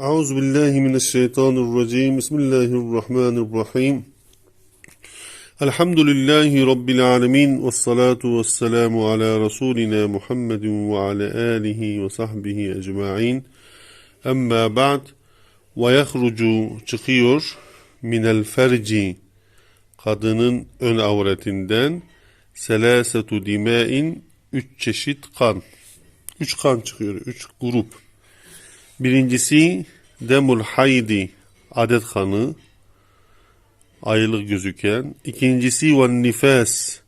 أعوذ بالله من الشيطان الرجيم بسم الله الرحمن الرحيم الحمد لله رب العالمين والصلاة والسلام على رسولنا محمد وعلى آله وصحبه أجمعين أما بعد ويخرج çıkıyor minel ferci kadının ön avretinden selasetu dimain üç çeşit kan. Üç kan çıkıyor. Üç grup. Birincisi demul haydi adet kanı aylık gözüken. İkincisi vel nifas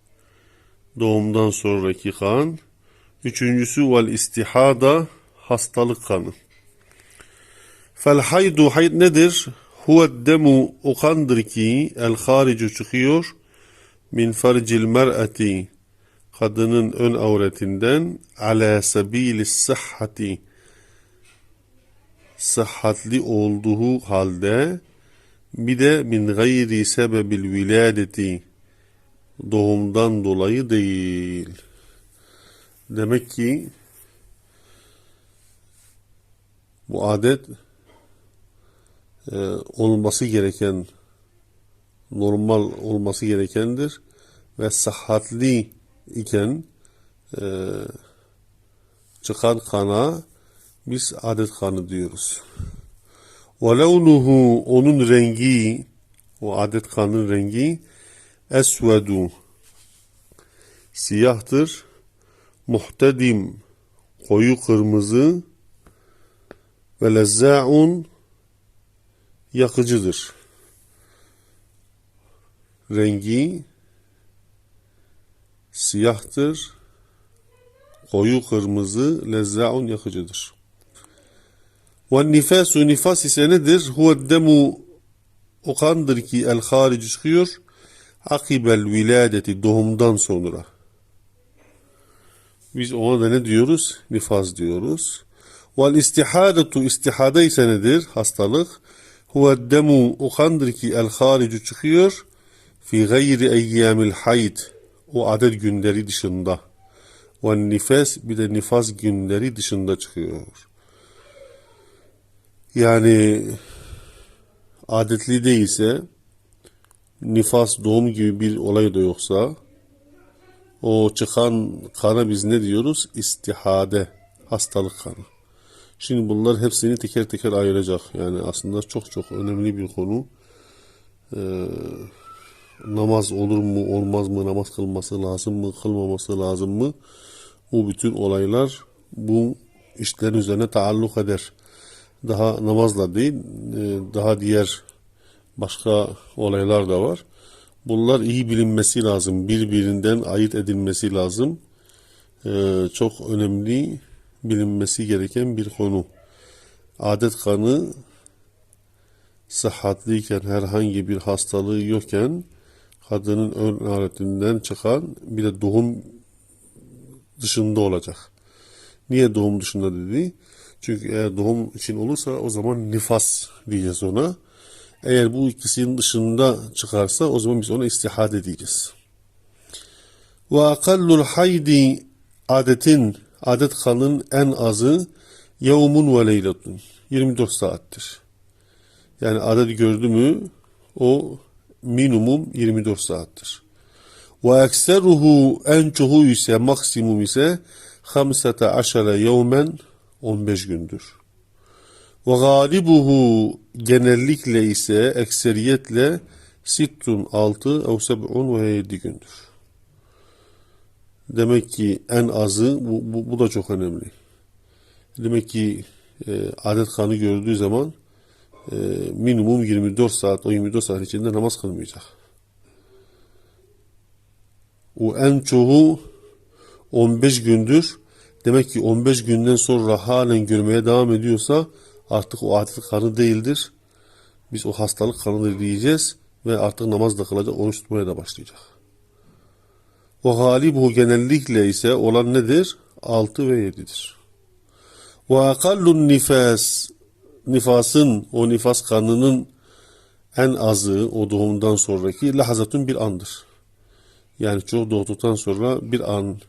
doğumdan sonraki kan. Üçüncüsü vel istihada hastalık kanı. Fel haydu hayd nedir? Huve demu o kandır ki el haricu çıkıyor min farcil mer'ati kadının ön avretinden ala sebilis sıhhati sıhhatli olduğu halde bir de min gayri sebebil viladeti doğumdan dolayı değil. Demek ki bu adet e, olması gereken normal olması gerekendir ve sıhhatli iken e, çıkan kana biz adet kanı diyoruz. وَلَوْنُهُ onun rengi o adet kanın rengi esvedu siyahtır muhtedim koyu kırmızı ve lezza'un yakıcıdır. Rengi siyahtır, koyu kırmızı, lezzaun yakıcıdır. Ve nifasu nifas ise nedir? Huve demu o kandır ki el harici çıkıyor. Akibel viladeti doğumdan sonra. Biz ona da ne diyoruz? Nifas diyoruz. Vel istihadetu istihade ise nedir? Hastalık. Huve demu o kandır ki el harici çıkıyor. Fi gayri eyyamil hayd. O adet günleri dışında. Ve nifas bir de nifas günleri dışında çıkıyor. Yani adetli değilse nifas doğum gibi bir olay da yoksa o çıkan kana biz ne diyoruz? İstihade, hastalık kanı. Şimdi bunlar hepsini teker teker ayıracak. Yani aslında çok çok önemli bir konu. Ee, namaz olur mu, olmaz mı, namaz kılması lazım mı, kılmaması lazım mı? Bu bütün olaylar bu işlerin üzerine taalluk eder. Daha namazla değil, e, daha diğer başka olaylar da var. Bunlar iyi bilinmesi lazım. Birbirinden ayırt edilmesi lazım. Ee, çok önemli bilinmesi gereken bir konu. Adet kanı sıhhatliyken herhangi bir hastalığı yokken kadının ön aretinden çıkan bir de doğum dışında olacak. Niye doğum dışında dedi? Çünkü eğer doğum için olursa o zaman nifas diyeceğiz ona. Eğer bu ikisinin dışında çıkarsa o zaman biz ona istihade diyeceğiz. Ve akallul haydi adetin adet kanın en azı yevmun ve leyletun 24 saattir. Yani adet gördü mü o minimum 24 saattir. Ve ekseruhu en çoğu ise maksimum ise 15 yevmen 15 gündür. Ve galibuhu genellikle ise ekseriyetle sittun 6 ev seb'un ve 7 gündür. Demek ki en azı bu, bu, bu da çok önemli. Demek ki e, adet kanı gördüğü zaman e, minimum 24 saat o 24 saat içinde namaz kılmayacak. O en çoğu 15 gündür. Demek ki 15 günden sonra halen görmeye devam ediyorsa artık o adet kanı değildir. Biz o hastalık kanıdır diyeceğiz ve artık namaz da kılacak, oruç tutmaya da başlayacak. O galibu genellikle ise olan nedir? 6 ve 7'dir. Ve akallun nifas nifasın, o nifas kanının en azı o doğumdan sonraki lahazatun bir andır. Yani çok doğduktan sonra bir an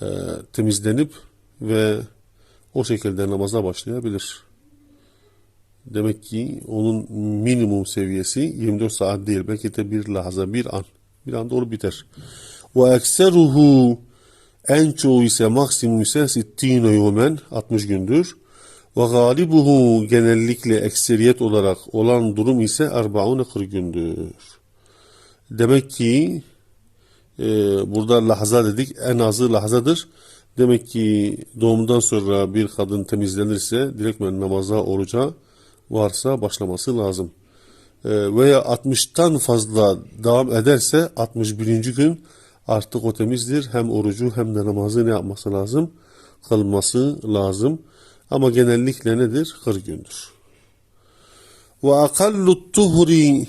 e, temizlenip ve o şekilde namaza başlayabilir. Demek ki onun minimum seviyesi 24 saat değil. Belki de bir lahza, bir an. Bir anda olup biter. Ve ekseruhu en çoğu ise maksimum ise sittine yomen 60 gündür. Ve galibuhu genellikle ekseriyet olarak olan durum ise erbaune 40 gündür. Demek ki e, burada lahza dedik en azı lahzadır. Demek ki doğumdan sonra bir kadın temizlenirse direktmen namaza, oruca varsa başlaması lazım. E, veya 60'tan fazla devam ederse 61. gün artık o temizdir. Hem orucu hem de namazı ne yapması lazım? Kılması lazım. Ama genellikle nedir? 40 gündür. Ve akallu tuhri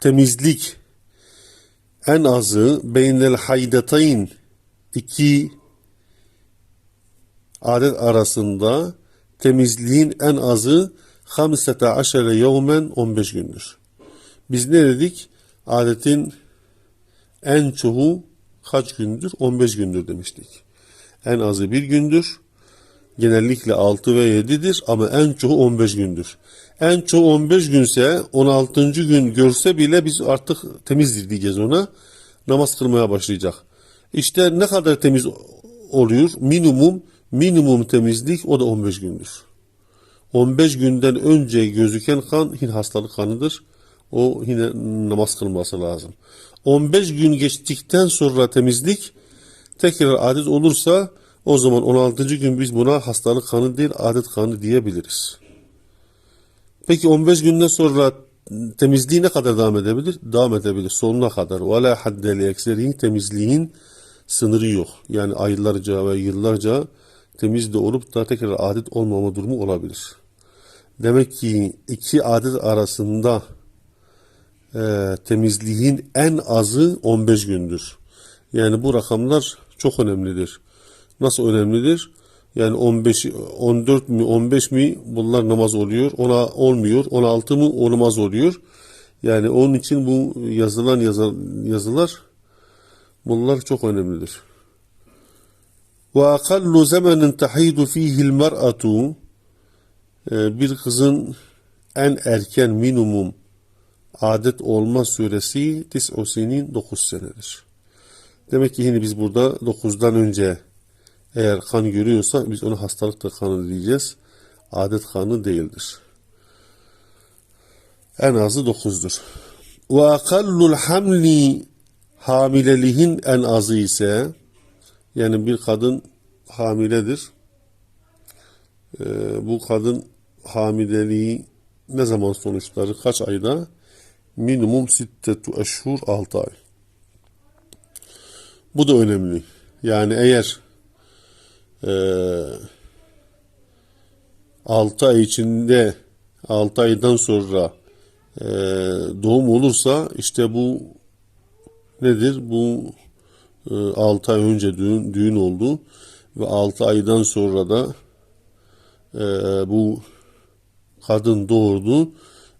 temizlik en azı beynel haydatayn iki adet arasında temizliğin en azı 15 yevmen 15 gündür. Biz ne dedik? Adetin en çoğu kaç gündür? 15 gündür demiştik. En azı bir gündür. Genellikle 6 ve 7'dir ama en çoğu 15 gündür. En çoğu 15 günse 16. gün görse bile biz artık temizdir diyeceğiz ona. Namaz kılmaya başlayacak. İşte ne kadar temiz oluyor? Minimum minimum temizlik o da 15 gündür. 15 günden önce gözüken kan yine hastalık kanıdır. O yine namaz kılması lazım. 15 gün geçtikten sonra temizlik tekrar adet olursa o zaman 16. gün biz buna hastalık kanı değil adet kanı diyebiliriz. Peki 15 günden sonra temizliği ne kadar devam edebilir? Devam edebilir sonuna kadar. وَلَا حَدَّ لِيَكْسَرِهِ Temizliğin sınırı yok. Yani aylarca ve yıllarca temiz de olup da tekrar adet olmama durumu olabilir. Demek ki iki adet arasında e, temizliğin en azı 15 gündür. Yani bu rakamlar çok önemlidir. Nasıl önemlidir? Yani 15, 14 mi 15 mi bunlar namaz oluyor. Ona olmuyor. 16 mı o namaz oluyor. Yani onun için bu yazılan yazı, yazılar bunlar çok önemlidir. Ve akallu zamanin tahidu fihil mer'atu bir kızın en erken minimum adet olma süresi tis'u sinin 9 senedir. Demek ki yine biz burada 9'dan önce eğer kan görüyorsa biz ona hastalık da kanı diyeceğiz. Adet kanı değildir. En azı 9'dur. Ve akallul hamli hamileliğin en azı ise yani bir kadın hamiledir. Ee, bu kadın hamileliği ne zaman sonuçları kaç ayda? Minimum sittetu eşhur 6 ay. Bu da önemli. Yani eğer e, 6 ay içinde 6 aydan sonra e, doğum olursa işte bu nedir? Bu e, 6 ay önce düğün, düğün oldu ve 6 aydan sonra da e, bu kadın doğurdu.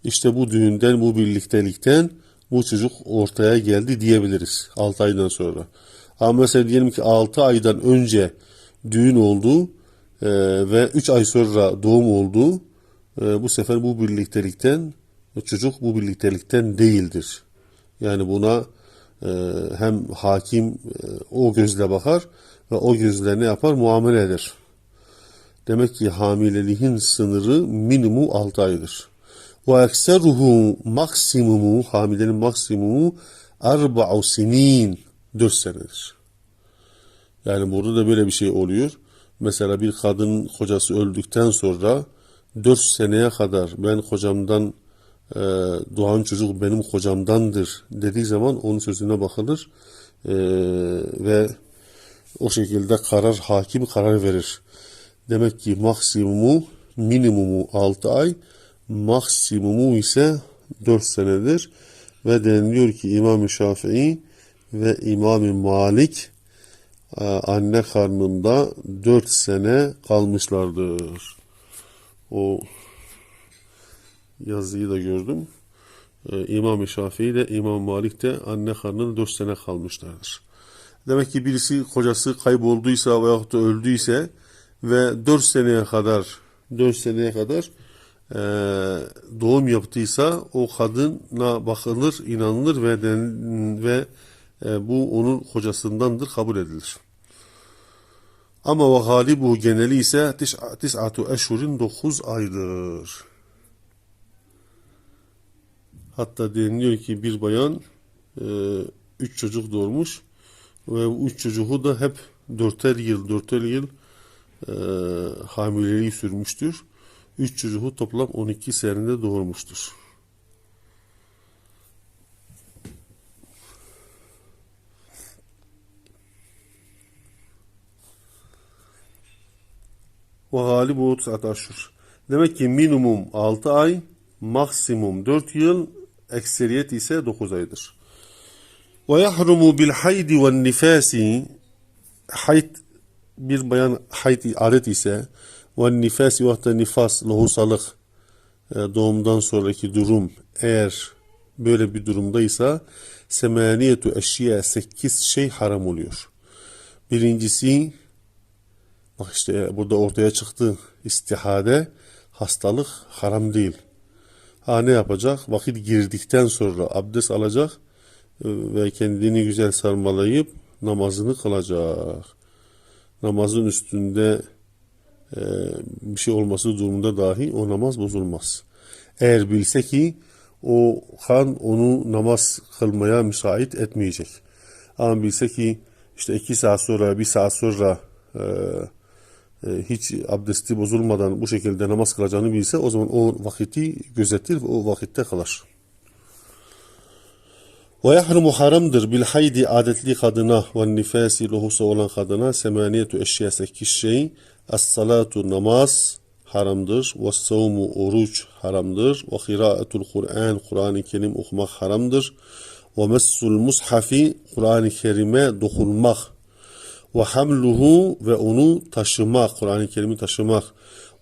İşte bu düğünden, bu birliktelikten bu çocuk ortaya geldi diyebiliriz 6 aydan sonra. Ama mesela diyelim ki 6 aydan önce düğün oldu e, ve 3 ay sonra doğum oldu. E, bu sefer bu birliktelikten çocuk bu birliktelikten değildir. Yani buna e, hem hakim e, o gözle bakar ve o gözle ne yapar? Muamele eder. Demek ki hamileliğin sınırı minimum 6 aydır. Ve ekseruhu maksimumu, hamilenin maksimumu erba'u sinin, 4 senedir. Yani burada da böyle bir şey oluyor. Mesela bir kadın kocası öldükten sonra 4 seneye kadar ben kocamdan e, doğan çocuk benim kocamdandır dediği zaman onun sözüne bakılır e, ve o şekilde karar hakim karar verir. Demek ki maksimumu minimumu 6 ay maksimumu ise 4 senedir ve deniliyor ki İmam-ı Şafii ve İmam-ı Malik anne karnında 4 sene kalmışlardır. O yazıyı da gördüm. E, İmam-ı Şafii de İmam Malik de anne karnında 4 sene kalmışlardır. Demek ki birisi kocası kaybolduysa veyahut da öldüyse ve 4 seneye kadar 4 seneye kadar e, doğum yaptıysa o kadına bakılır, inanılır ve den- ve e, bu onun kocasındandır, kabul edilir. Ama ve galibu geneli ise tis'a- tis'atu eşhurin 9 aydır. Hatta deniliyor ki bir bayan e, üç çocuk doğurmuş ve bu üç çocuğu da hep dörter yıl, dörter yıl e, hamileliği sürmüştür. Üç çocuğu toplam 12 senede doğurmuştur. Ve galibu 9 aşhur. Demek ki minimum 6 ay, maksimum 4 yıl, ekseriyet ise 9 aydır. Ve yahrumu bil haydi ve nifasi hayd bir bayan hayd adet ise ve nifasi ve nifas lohusalık e, doğumdan sonraki durum eğer böyle bir durumdaysa semaniyetu eşya 8 şey haram oluyor. Birincisi Bak işte burada ortaya çıktı. İstihade, hastalık haram değil. Ha ne yapacak? Vakit girdikten sonra abdest alacak e, ve kendini güzel sarmalayıp namazını kılacak. Namazın üstünde e, bir şey olması durumunda dahi o namaz bozulmaz. Eğer bilse ki o kan onu namaz kılmaya müsait etmeyecek. Ama bilse ki işte iki saat sonra, bir saat sonra e, e, hiç abdesti bozulmadan bu şekilde namaz kılacağını bilse o zaman o vakiti gözetir ve o vakitte kılar. Ve yahrumu haramdır bil haydi adetli kadına ve nifasi lohusa olan kadına semaniyetu eşya sekiz şey as salatu namaz haramdır ve savmu oruç haramdır ve kıraatul Kur'an Kur'an-ı Kerim okumak haramdır ve messul mushafi Kur'an-ı Kerim'e dokunmak ve hamluhu ve onu taşımak, Kur'an-ı Kerim'i taşımak.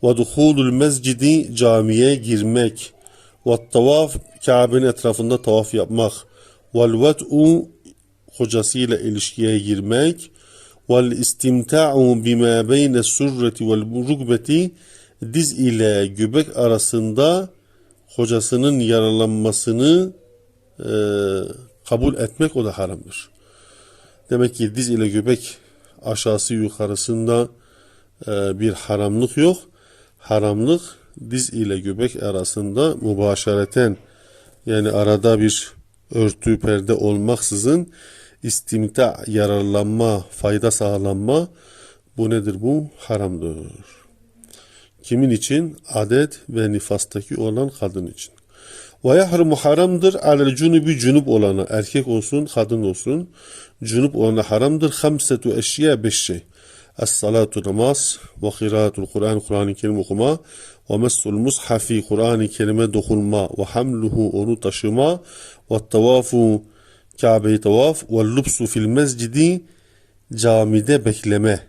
Ve duhulul mescidi camiye girmek. Ve tavaf Kabe'nin etrafında tavaf yapmak. Vel vet'u kocasıyla ilişkiye girmek. Vel istimta'u bima beyne surreti vel rukbeti diz ile göbek arasında kocasının yaralanmasını e, kabul etmek o da haramdır. Demek ki diz ile göbek aşağısı yukarısında e, bir haramlık yok. Haramlık diz ile göbek arasında mübaşereten yani arada bir örtü perde olmaksızın istimta yararlanma, fayda sağlanma bu nedir bu? Haramdır. Kimin için? Adet ve nifastaki olan kadın için. Ve yahrumu haramdır alel cunubi cunup olana erkek olsun kadın olsun cunup olana haramdır. hamsetu eşya beş şey. Es-salatu namaz ve kıraatul Kur'an Kur'an-ı Kerim okuma. ve messul mushafi Kur'an-ı Kerim'e dokunma. Ve hamluhu onu taşıma. Ve tavafu Kabe'yi tavaf. Ve lubsu fil mescidi camide bekleme.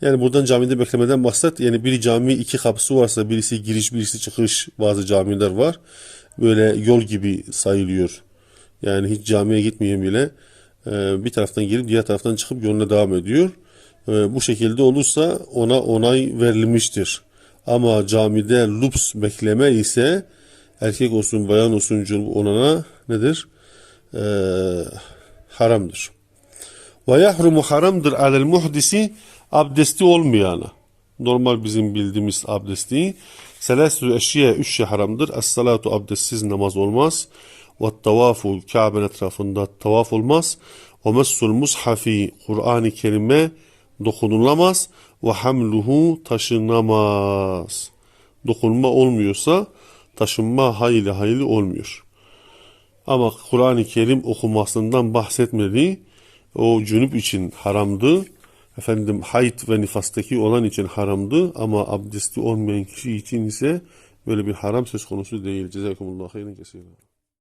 Yani buradan camide beklemeden maksat yani bir cami iki kapısı varsa birisi giriş birisi çıkış bazı camiler var. Böyle yol gibi sayılıyor. Yani hiç camiye gitmeyen bile e, bir taraftan girip diğer taraftan çıkıp yoluna devam ediyor. E, bu şekilde olursa ona onay verilmiştir. Ama camide lups bekleme ise erkek olsun bayan olsun olana nedir? E, haramdır. Ve yahrumu haramdır alel muhdisi abdesti olmayana. Normal bizim bildiğimiz abdesti. Selesü eşya üç şey haramdır. Es-salatu abdestsiz namaz olmaz. Ve tavafu Kabe'nin etrafında tavaf olmaz. Ve messul mushafi Kur'an-ı Kerim'e dokunulamaz. Ve hamluhu taşınamaz. Dokunma olmuyorsa taşınma hayli hayli olmuyor. Ama Kur'an-ı Kerim okumasından bahsetmedi. O cünüp için haramdı. Efendim hayt ve nifastaki olan için haramdı ama abdesti olmayan kişi için ise böyle bir haram söz konusu değil. Cezakumullahu hayran kesiren.